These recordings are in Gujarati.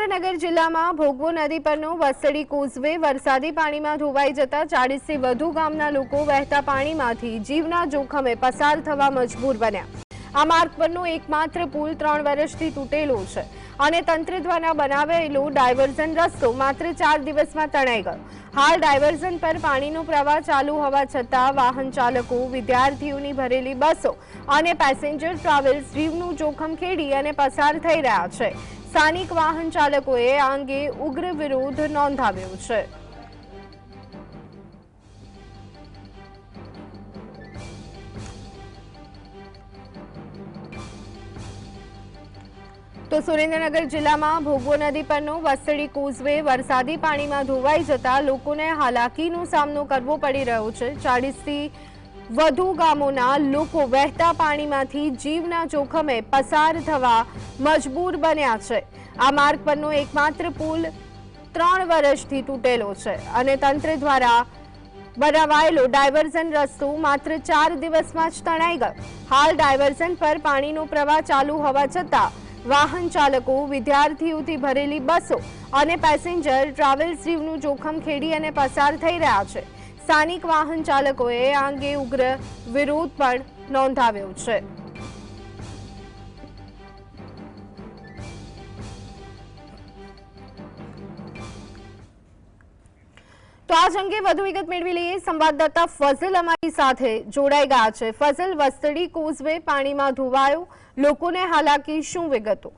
સુરેન્દ્રનગર જિલ્લામાં ભોગવો નદી પરનો વસડી કોઝવે વરસાદી પાણીમાં ધોવાઈ જતા ચાળીસથી વધુ ગામના લોકો વહેતા પાણીમાંથી જીવના જોખમે પસાર થવા મજબૂર બન્યા. આ માર્ગ પરનો એકમાત્ર પુલ ત્રણ વર્ષથી તૂટેલો છે. અને તંત્ર દ્વારા બનાવેલું ડાયવર્ઝન રસ્તો માત્ર ચાર દિવસમાં તણાઈ ગયો. હાલ ડાયવર્ઝન પર પાણીનો પ્રવાહ ચાલુ હોવા છતાં વાહન ચાલકો, વિદ્યાર્થીઓની ભરેલી બસો અને પેસેન્જર ટ્રાવેલ્સ જીવનું જોખમ ખેડી અને પસાર થઈ રહ્યા છે. સ્થાનિક વાહન ચાલકોએ આ અંગે ઉગ્ર વિરોધ નોંધાવ્યો છે. તો સુરેન્દ્રનગર જિલ્લામાં ભોગવો નદી પરનો વસડી કોઝવે વરસાદી પાણીમાં ધોવાઈ જતા લોકોને હાલાકીનો સામનો કરવો પડી રહ્યો છે. ચાળીસથી વધુ ગામોના લોકો વહેતા પાણીમાંથી જીવના જોખમે પસાર થવા મજબૂર બન્યા છે. આ માર્ગ પરનો એકમાત્ર પુલ ત્રણ વર્ષથી તૂટેલો છે અને તંત્ર દ્વારા બનાવાયેલો ડાયવર્ઝન રસ્તો માત્ર ચાર દિવસમાં જ તણાઈ ગયો. હાલ ડાયવર્ઝન પર પાણીનો પ્રવાહ ચાલુ હોવા છતાં વાહન ચાલકો, વિદ્યાર્થીઓથી ભરેલી બસો અને પેસેન્જર ટ્રાવેલ્સ જીવનું જોખમ ખેડી અને પસાર થઈ રહ્યા છે. સ્થાનિક વાહન ચાલકોએ આ અંગે ઉગ્ર વિરોધ પણ નોંધાવ્યો છે. તો આ અંગે વધુ વિગત મેળવી લઈએ. સંવાદદાતા ફઝલ અમારી સાથે જોડાઈ ગયા છે. ફઝલ, વસ્તડી, કોઝવે પાણીમાં ધોવાયો. લોકોને હાલાકી શું વિગતો?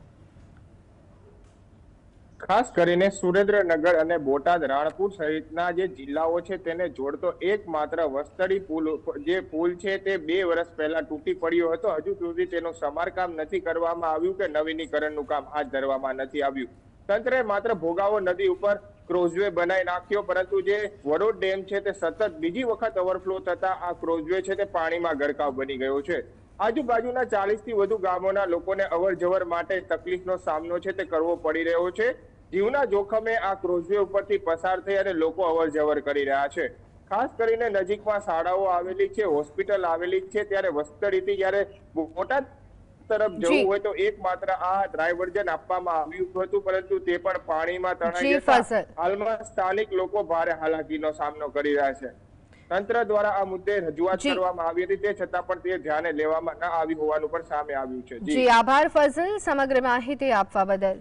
ખાસ કરીને સુરેન્દ્રનગર અને બોટાદ, રાણપુર સહિતના જે જિલ્લાઓ છે તેને જોડતો એકમાત્ર વસ્તડી પુલ જે પુલ છે તે બે વર્ષ પહેલા તૂટી પડ્યો હતો. હજુ સુધી તેનું સમારકામ નથી કરવામાં આવ્યું કે નવીનીકરણનું કામ હાથ ધરવામાં નથી આવ્યું. તંત્રે માત્ર ભોગાવો નદી ઉપર ક્રોઝવે બનાવી નાખ્યો, પરંતુ જે વડોદ ડેમ છે તે સતત બીજી વખત ઓવરફ્લો થતા આ ક્રોઝવે છે તે પાણીમાં ગરકાવ બની ગયો છે. આજુબાજુના ચાલીસથી વધુ ગામોના લોકોને અવર જવર માટે તકલીફનો સામનો છે તે કરવો પડી રહ્યો છે. જીવના જોખમે આ ક્રોઝવે ઉપરથી પસાર થઈ અને લોકો અવર જવર કરી રહ્યા છે. ખાસ કરીને નજીકમાં શાળાઓ આવેલી છે, હોસ્પિટલ આવેલી છે, ત્યારે વસ્તડીથી જ્યારે બોટાદ તરફ જવું હોય તો એકમાત્ર આ ડ્રાઈવર્જન આપવામાં આવ્યું હતું પરંતુ તે પણ પાણીમાં તણાઈ જતા હાલમાં સ્થાનિક લોકો ભારે હાલાકીનો સામનો કરી રહ્યા છે. તંત્ર દ્વારા આ મુદ્દે રજૂઆત કરવામાં આવી હતી તે છતાં પણ તે ધ્યાને લેવામાં ન આવી હોવાનું પણ સામે આવ્યું છે. જી. આભાર ફઝલ સમગ્ર માહિતી આપવા બદલ.